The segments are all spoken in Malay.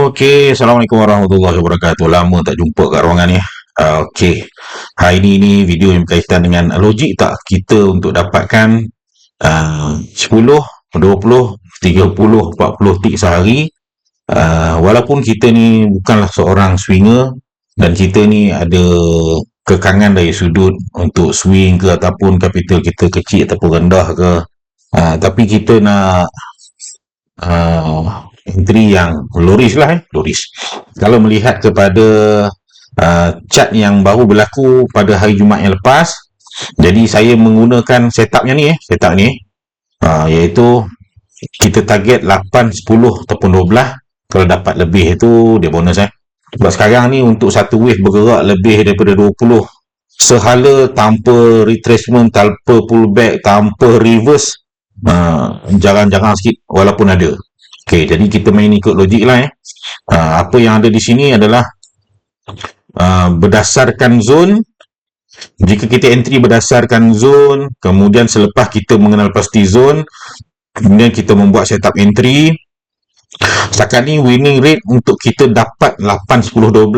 Okey, Assalamualaikum warahmatullahi wabarakatuh. Lama tak jumpa kat ruangan ni. Uh, Okey, hari ni ni video yang berkaitan dengan logik tak kita untuk dapatkan uh, 10, 20, 30, 40 tik sehari. Uh, walaupun kita ni bukanlah seorang swinger dan kita ni ada kekangan dari sudut untuk swing ke ataupun capital kita kecil ataupun rendah ke. Uh, tapi kita nak uh, entry yang loris lah eh, loris. Kalau melihat kepada uh, chart yang baru berlaku pada hari Jumaat yang lepas, jadi saya menggunakan setupnya ni eh, setup ni, uh, iaitu kita target 8, 10 ataupun 12, kalau dapat lebih itu dia bonus eh. Sebab sekarang ni untuk satu wave bergerak lebih daripada 20 sehala tanpa retracement, tanpa pullback, tanpa reverse, uh, jarang-jarang sikit walaupun ada. Okey, jadi kita main ikut logik lah eh. Uh, apa yang ada di sini adalah uh, berdasarkan zone. Jika kita entry berdasarkan zone, kemudian selepas kita mengenal pasti zone, kemudian kita membuat setup entry. Setakat ni winning rate untuk kita dapat 8, 10, 12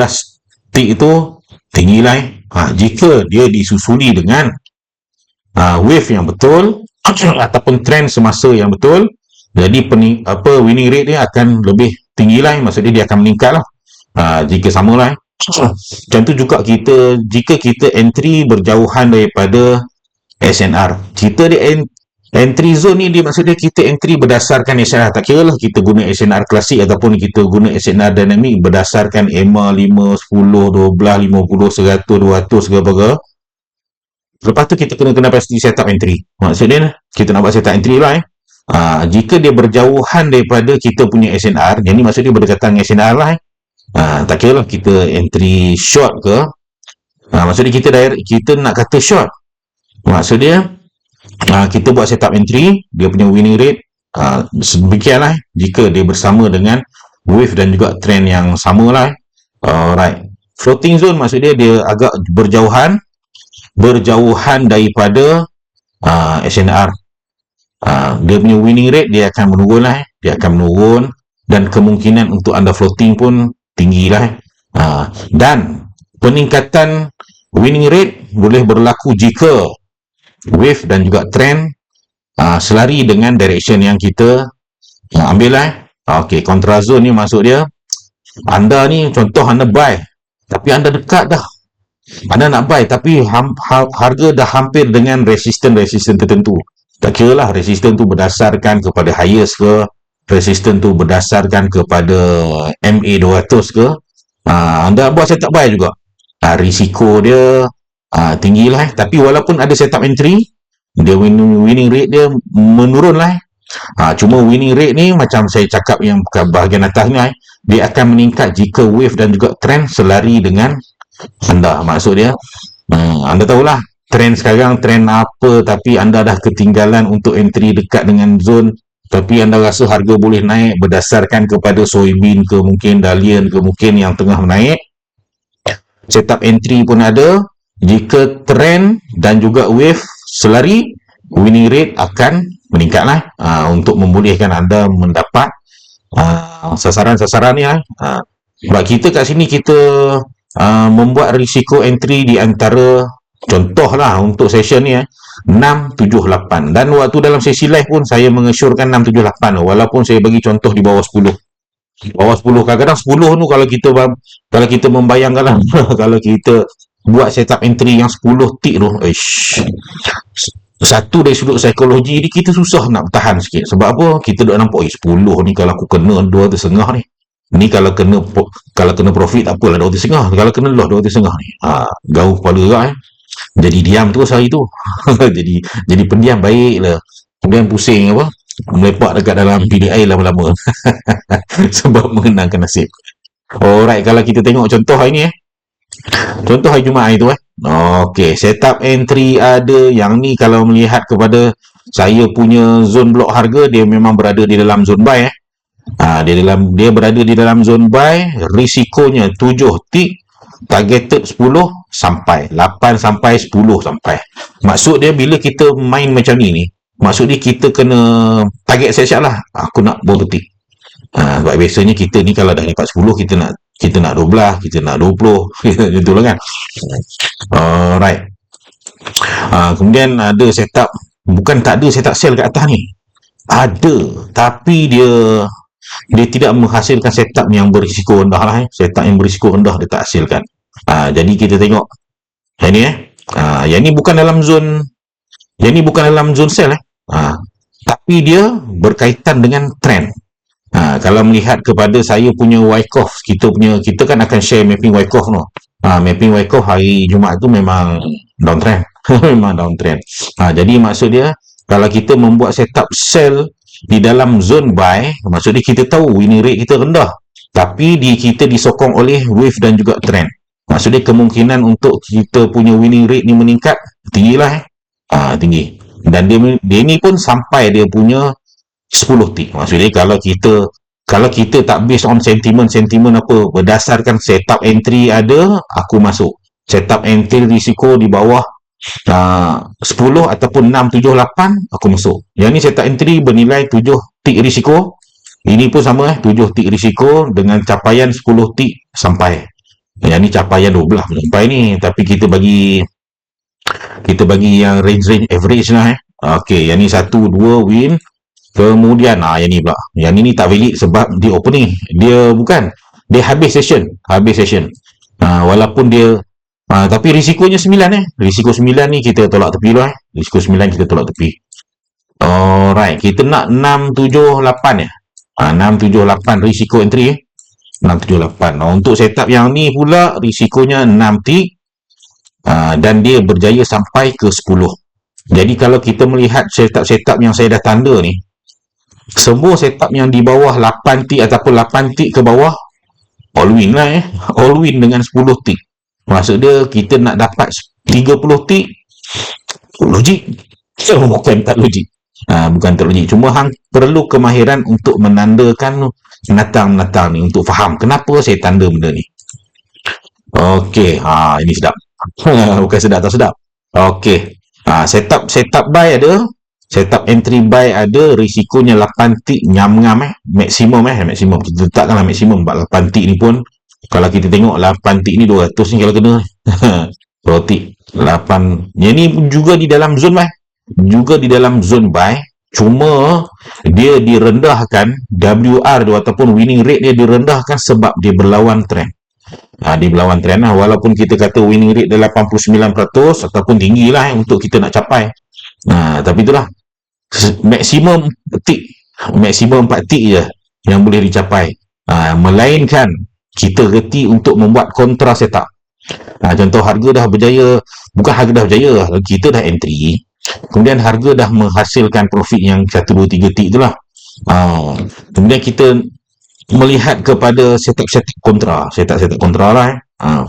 tick itu tinggi lah eh. Ha, jika dia disusuli dengan uh, wave yang betul ataupun trend semasa yang betul, jadi pening, apa winning rate dia akan lebih tinggi lah maksudnya dia akan meningkat lah. Ha, jika sama lah macam tu juga kita jika kita entry berjauhan daripada SNR kita dia en, entry zone ni dia maksudnya kita entry berdasarkan SNR tak kira lah kita guna SNR klasik ataupun kita guna SNR dynamic berdasarkan EMA 5, 10, 12, 50, 100, 200 segala lepas tu kita kena kena pasti setup entry. Maksudnya kita nak buat setup entry lah eh Ha, jika dia berjauhan daripada kita punya SNR, jadi maksud dia berdekatan dengan SNR lah. Eh. Ha, tak kira lah kita entry short ke. Ha, maksud dia kita, direct, kita nak kata short. Maksud dia, ha, kita buat setup entry, dia punya winning rate, ha, demikianlah eh, jika dia bersama dengan wave dan juga trend yang sama lah. Eh. Alright. Floating zone maksud dia, dia agak berjauhan, berjauhan daripada uh, SNR uh, dia punya winning rate dia akan menurun lah eh. dia akan menurun dan kemungkinan untuk anda floating pun tinggi lah eh. uh, dan peningkatan winning rate boleh berlaku jika wave dan juga trend uh, selari dengan direction yang kita uh, ambil lah eh. ok contra zone ni masuk dia anda ni contoh anda buy tapi anda dekat dah anda nak buy tapi ham, ha, harga dah hampir dengan resisten-resisten tertentu tak kira lah resisten tu berdasarkan kepada highest ke resisten tu berdasarkan kepada MA200 ke ha, anda buat setup buy juga ha, risiko dia ha, tinggi lah eh. tapi walaupun ada setup entry dia winning, winning rate dia menurun lah eh. ha, cuma winning rate ni macam saya cakap yang bahagian atas ni eh, dia akan meningkat jika wave dan juga trend selari dengan anda maksud dia hmm, anda tahulah trend sekarang trend apa tapi anda dah ketinggalan untuk entry dekat dengan zone tapi anda rasa harga boleh naik berdasarkan kepada soybean ke mungkin dalian ke mungkin yang tengah menaik setup entry pun ada. Jika trend dan juga wave selari winning rate akan meningkatlah uh, untuk membolehkan anda mendapat uh, sasaran-sasaran ni uh. sebab kita kat sini kita uh, membuat risiko entry di antara Contohlah untuk session ni eh, 6, 7, 8. Dan waktu dalam sesi live pun saya mengesyorkan 6, 7, 8. Walaupun saya bagi contoh di bawah 10. Bawah 10. Kadang-kadang 10 tu kalau kita kalau kita membayangkan lah. kalau kita buat setup entry yang 10 tick tu. Ish. Satu dari sudut psikologi ni kita susah nak bertahan sikit. Sebab apa? Kita dah nampak, eh 10 ni kalau aku kena 2 tersengah ni. Ni kalau kena kalau kena profit tak apalah 2 tersengah. Kalau kena loss 2 tersengah ni. Ha, gaul kepala gerak eh jadi diam terus hari tu. Jadi jadi pendiam baiklah kemudian pusing apa melepak dekat dalam PDI lama-lama. Sebab mengenangkan nasib. Alright kalau kita tengok contoh hari ni eh. Contoh hari Jumaat itu eh. Ok setup entry ada. Yang ni kalau melihat kepada saya punya zone block harga dia memang berada di dalam zone buy eh. Ha, dia dalam dia berada di dalam zone buy. Risikonya 7 tick targeted 10 sampai 8 sampai 10 sampai. Maksud dia bila kita main macam ni ni maksud dia kita kena target siap-siap lah. Aku nak berhenti ha, sebab biasanya kita ni kalau dah dapat 10 kita nak kita nak 12 kita nak 20 gitu lah kan. Alright. Ha, kemudian ada setup. Bukan tak ada setup sell kat atas ni. Ada tapi dia dia tidak menghasilkan setup yang berisiko rendah lah eh. setup yang berisiko rendah dia tak hasilkan ha, jadi kita tengok yang ni eh ha, yang ni bukan dalam zone yang ni bukan dalam zone sell eh ha, tapi dia berkaitan dengan trend Ha, kalau melihat kepada saya punya Wyckoff, kita punya kita kan akan share mapping Wyckoff no. Ha, mapping Wyckoff hari Jumaat tu memang downtrend. memang downtrend. Ha, jadi maksud dia kalau kita membuat setup sell di dalam zone buy, maksud dia kita tahu winning rate kita rendah. Tapi di kita disokong oleh wave dan juga trend. Maksud dia kemungkinan untuk kita punya winning rate ni meningkat tinggilah eh. Ha, tinggi. Dan dia, dia ni pun sampai dia punya 10 tick. Maksudnya kalau kita kalau kita tak based on sentiment-sentiment apa berdasarkan setup entry ada, aku masuk. Setup entry risiko di bawah uh, 10 ataupun 6, 7, 8, aku masuk. Yang ni setup entry bernilai 7 tick risiko. Ini pun sama eh, 7 tick risiko dengan capaian 10 tick sampai. Yang ni capaian 12 sampai ni. Tapi kita bagi kita bagi yang range-range average lah eh. Okey, yang ni 1, 2 win, Kemudian ah yang ni pula. Yang ni tak valid sebab dia opening. Dia bukan. Dia habis session. Habis session. Ha, walaupun dia ha, tapi risikonya 9 eh. Risiko 9 ni kita tolak tepi lah eh. Risiko 9 kita tolak tepi. Alright. Kita nak 6, 7, 8 ya. Ha, 6, 7, 8 risiko entry eh. 6, 7, 8. Nah, untuk setup yang ni pula risikonya 6 tick. Ha, dan dia berjaya sampai ke 10. Jadi kalau kita melihat setup-setup yang saya dah tanda ni, semua setup yang di bawah 8 tick ataupun 8 tick ke bawah all win lah eh all win dengan 10 tick maksud dia kita nak dapat 30 tick logik oh, bukan tak logik ha, bukan tak logik cuma hang perlu kemahiran untuk menandakan menatang-menatang ni untuk faham kenapa saya tanda benda ni. Ok ha, ini sedap. Bukan sedap tak sedap. Ok ha, setup setup buy ada. Setup entry buy ada. Risikonya 8 tick nyam-ngam eh. Maksimum eh. Maksimum. Kita letakkanlah maksimum 8 tick ni pun. Kalau kita tengok 8 tick ni 200 ni kalau kena. Tick 8 yang ni juga di dalam zone buy. Juga di dalam zone buy cuma dia direndahkan WR dia ataupun winning rate dia direndahkan sebab dia berlawan trend. Ha, dia berlawan trend lah. Walaupun kita kata winning rate dia 89% ataupun tinggi lah eh, untuk kita nak capai. Ha, tapi itulah. Maksimum tik maksimum 4 tik je yang boleh dicapai. Ha, melainkan kita reti untuk membuat kontra setup ha, contoh harga dah berjaya bukan harga dah berjaya kita dah entry kemudian harga dah menghasilkan profit yang 1, 2, 3 tik tu lah ha, kemudian kita melihat kepada setup-setup kontra setup-setup kontra lah eh. ha.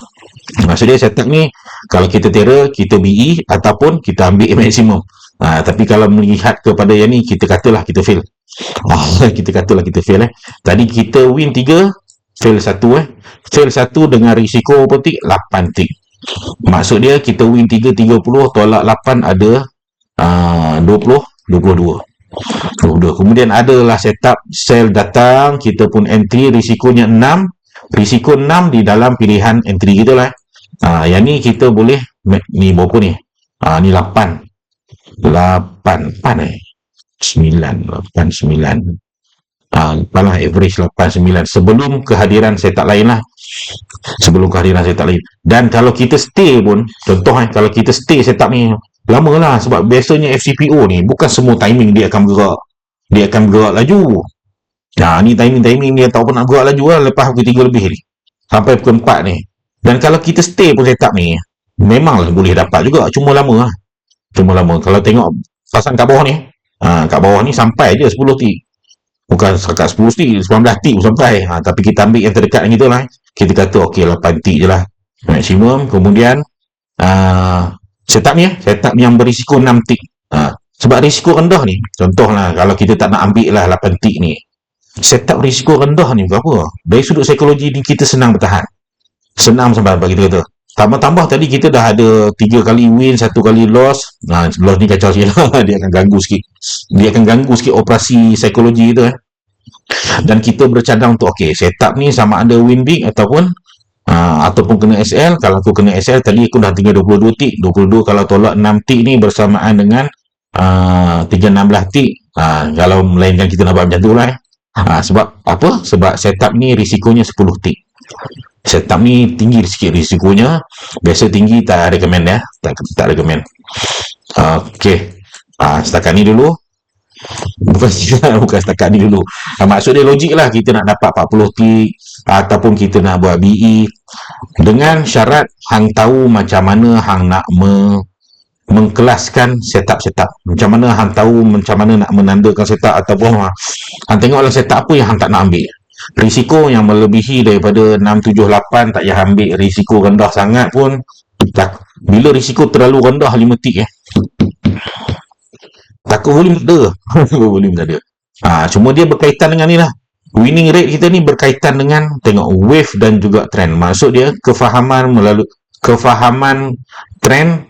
maksudnya setup ni kalau kita terror kita BE ataupun kita ambil maksimum Ha, tapi kalau melihat kepada yang ni, kita katalah kita fail. Ha, kita katalah kita fail eh. Tadi kita win 3, fail 1 eh. Fail 1 dengan risiko apa tik? 8 tik. Maksud dia kita win 3, 30, tolak 8 ada uh, 20, 22. 22. Kemudian adalah setup sell datang, kita pun entry risikonya 6. Risiko 6 di dalam pilihan entry kita lah. Ha, yang ni kita boleh, ni berapa ni? Ha, ni 8 lapan pan eh sembilan lapan sembilan ah uh, average lapan sembilan sebelum kehadiran saya tak lain lah sebelum kehadiran saya tak lain dan kalau kita stay pun contoh eh kalau kita stay setup ni lama lah sebab biasanya FCPO ni bukan semua timing dia akan bergerak. Dia akan bergerak laju. Nah ni timing-timing dia tahu pun nak bergerak laju lah lepas pukul 3 lebih ni. Sampai pukul 4 ni. Dan kalau kita stay pun setup ni memanglah boleh dapat juga. Cuma lama lah. Cuma lama. Kalau tengok pasang kat bawah ni ha, kat bawah ni sampai je 10 T. Bukan sekat 10 T 19 T pun sampai. Ha, tapi kita ambil yang terdekat dengan kita lah kita kata ok 8 T je lah. Maksimum. Kemudian uh, setup ni eh? Setup yang berisiko 6 T ha, sebab risiko rendah ni. Contoh lah kalau kita tak nak ambil lah 8 T ni. Setup risiko rendah ni berapa? Dari sudut psikologi ni kita senang bertahan. Senang sampai apa kita kata tambah-tambah tadi kita dah ada tiga kali win satu kali loss. Nah loss ni kacau sikit lah. Dia akan ganggu sikit. Dia akan ganggu sikit operasi psikologi tu eh. Dan kita bercadang untuk okey setup ni sama ada win big ataupun uh, ataupun kena SL kalau aku kena SL tadi aku dah tinggal 22 tik 22 kalau tolak 6 tik ni bersamaan dengan uh, 316 tik. Uh, kalau melainkan kita nak buat macam tu lah eh. uh, sebab apa? Sebab setup ni risikonya 10 tik. Setup ni tinggi sikit risikonya. Biasa tinggi tak recommend ya tak, tak recommend. Uh, ok uh, setakat ni dulu bukan bukan setakat ni dulu. Uh, maksud dia logik lah kita nak dapat 40 tik ataupun kita nak buat BE dengan syarat hang tahu macam mana hang nak me, mengkelaskan setup-setup. Macam mana hang tahu macam mana nak menandakan setup ataupun hang tengoklah setup apa yang hang tak nak ambil. Risiko yang melebihi daripada 678 tak payah ambil. Risiko rendah sangat pun tak, bila risiko terlalu rendah 5 tik eh takut volume tak ada. Volume tak ada. Ha, cuma dia berkaitan dengan ni lah. Winning rate kita ni berkaitan dengan tengok wave dan juga trend. Maksud dia kefahaman melalui kefahaman trend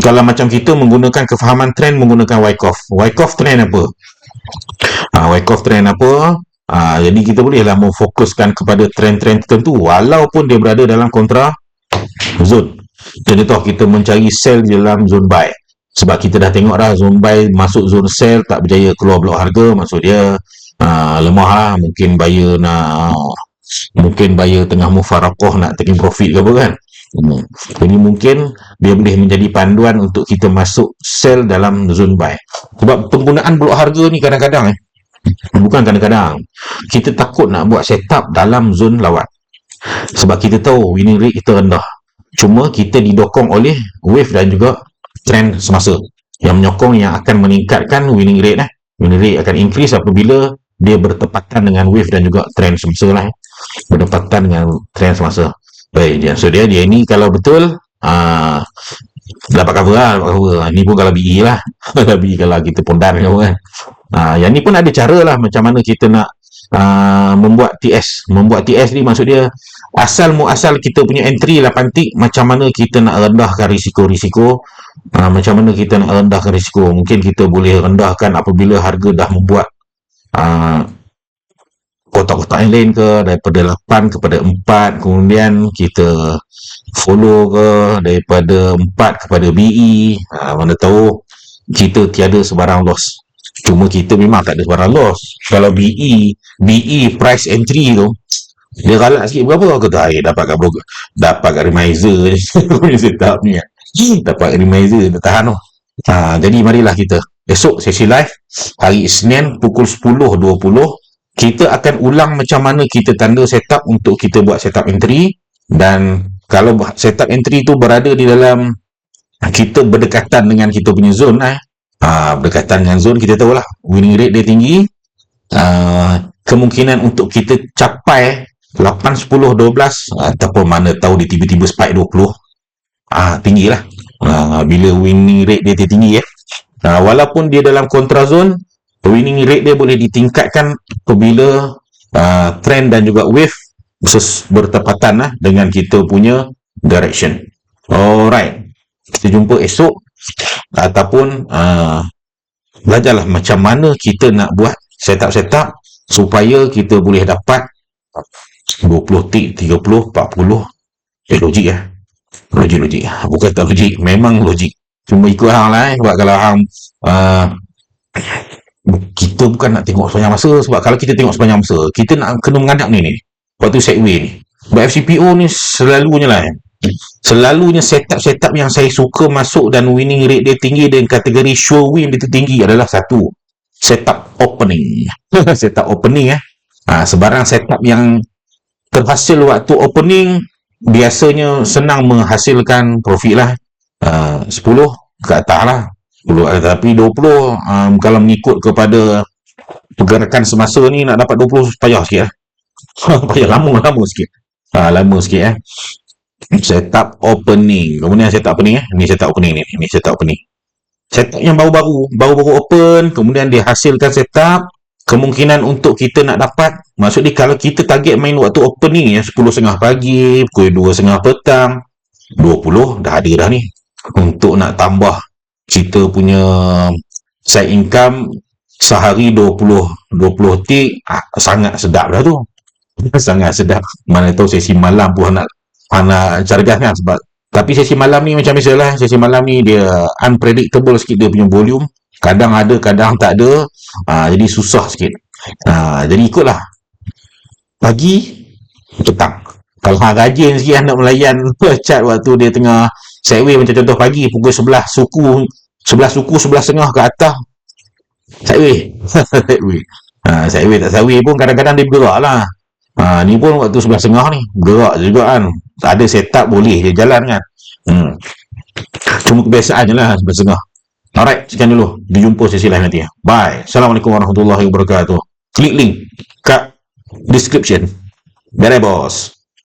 kalau macam kita menggunakan kefahaman trend menggunakan Wyckoff Wyckoff trend apa? Ha, Wyckoff trend apa? Ha, jadi kita bolehlah memfokuskan kepada trend-trend tertentu walaupun dia berada dalam kontra zone. Contoh kita mencari sell dalam zone buy. Sebab kita dah tengok dah zone buy masuk zone sell tak berjaya keluar blok harga maksud dia uh, lemah lah. Mungkin buyer nak mungkin buyer tengah mufarakoh nak taking profit ke apa kan. Hmm. Jadi mungkin dia boleh menjadi panduan untuk kita masuk sell dalam zone buy. Sebab penggunaan blok harga ni kadang-kadang eh bukan kadang-kadang kita takut nak buat setup dalam zon lawan sebab kita tahu winning rate kita rendah cuma kita didokong oleh wave dan juga trend semasa yang menyokong yang akan meningkatkan winning rate eh. winning rate akan increase apabila dia bertepatan dengan wave dan juga trend semasa lah eh. bertepatan dengan trend semasa baik dia so dia dia ni kalau betul uh, dapat cover lah dapat cover ni pun kalau BE lah BE kalau kita pondan kan Ha, yang ni pun ada cara lah macam mana kita nak uh, membuat TS. Membuat TS ni maksud dia asal mu asal kita punya entry 8 tik macam mana kita nak rendahkan risiko-risiko. Uh, macam mana kita nak rendahkan risiko. Mungkin kita boleh rendahkan apabila harga dah membuat uh, kotak-kotak yang lain ke daripada 8 kepada 4 kemudian kita follow ke daripada 4 kepada BE uh, mana tahu kita tiada sebarang loss Cuma kita memang tak ada sebarang loss. Kalau BE, BE price entry tu, dia galak sikit berapa aku tahu. Eh, dapat kat broker. Dapat kat remiser je. Setup ni. Dapat kat remiser, dia tahan tu. Ha, jadi marilah kita. Esok sesi live, hari Isnin pukul 10.20, kita akan ulang macam mana kita tanda setup untuk kita buat setup entry. Dan kalau setup entry tu berada di dalam kita berdekatan dengan kita punya zone. Eh uh, berkaitan dengan zone kita tahu lah winning rate dia tinggi uh, kemungkinan untuk kita capai 8, 10, 12 ataupun mana tahu dia tiba-tiba spike 20 uh, tinggi lah uh, bila winning rate dia tinggi ya. Uh, walaupun dia dalam kontra zone winning rate dia boleh ditingkatkan apabila uh, trend dan juga wave bertepatan lah dengan kita punya direction. Alright. Kita jumpa esok ataupun uh, belajarlah macam mana kita nak buat setup-setup supaya kita boleh dapat 20 tik, 30, 40 eh logik ya logik-logik bukan tak logik memang logik. Cuma ikut hang lah eh. sebab kalau hang uh, kita bukan nak tengok sepanjang masa. Sebab kalau kita tengok sepanjang masa kita nak kena mengadap ni ni. Waktu segway ni. Sebab FCPO ni selalunya lah eh. Selalunya setup-setup yang saya suka masuk dan winning rate dia tinggi dan kategori show win dia tinggi adalah satu setup opening. Setup opening eh. Ha, sebarang setup yang terhasil waktu opening biasanya senang menghasilkan profit lah. Uh, 10 ke atas lah. 10 tapi 20 um, kalau mengikut kepada pergerakan semasa ni nak dapat 20 payah sikit lah. Payah lama-lama sikit. Ha, lama sikit eh. Setup opening. Kemudian setup opening eh. Ni setup opening ni ni setup opening. Setup yang baru-baru. Baru-baru open kemudian dia hasilkan setup kemungkinan untuk kita nak dapat maksud dia kalau kita target main waktu opening ya 10.30 pagi pukul 2.30 petang 20 dah ada dah ni. Untuk nak tambah kita punya side income sehari 20 20 tik ah, sangat sedap lah tu. Sangat sedap. Mana tahu sesi malam pun nak anak cergas kan sebab tapi sesi malam ni macam biasalah sesi malam ni dia unpredictable sikit dia punya volume kadang ada kadang tak ada. Ha, jadi susah sikit. Ha, jadi ikutlah. Pagi petang. Kalau hang rajin sikit nak melayan chat waktu dia tengah segway macam contoh pagi pukul 11 suku 11 suku 11 setengah ke atas. Segway segway ha, segway tak segway pun kadang-kadang dia bergerak lah ha, ni pun waktu 11 setengah ni bergerak juga kan. Ada setup boleh je jalan kan. Hmm. cuma kebiasaan je lah 11 setengah alright sekian dulu. Dijumpa sesi lain nanti. Bye. Assalamualaikum warahmatullahi wabarakatuh. Klik link kat description. Bye bos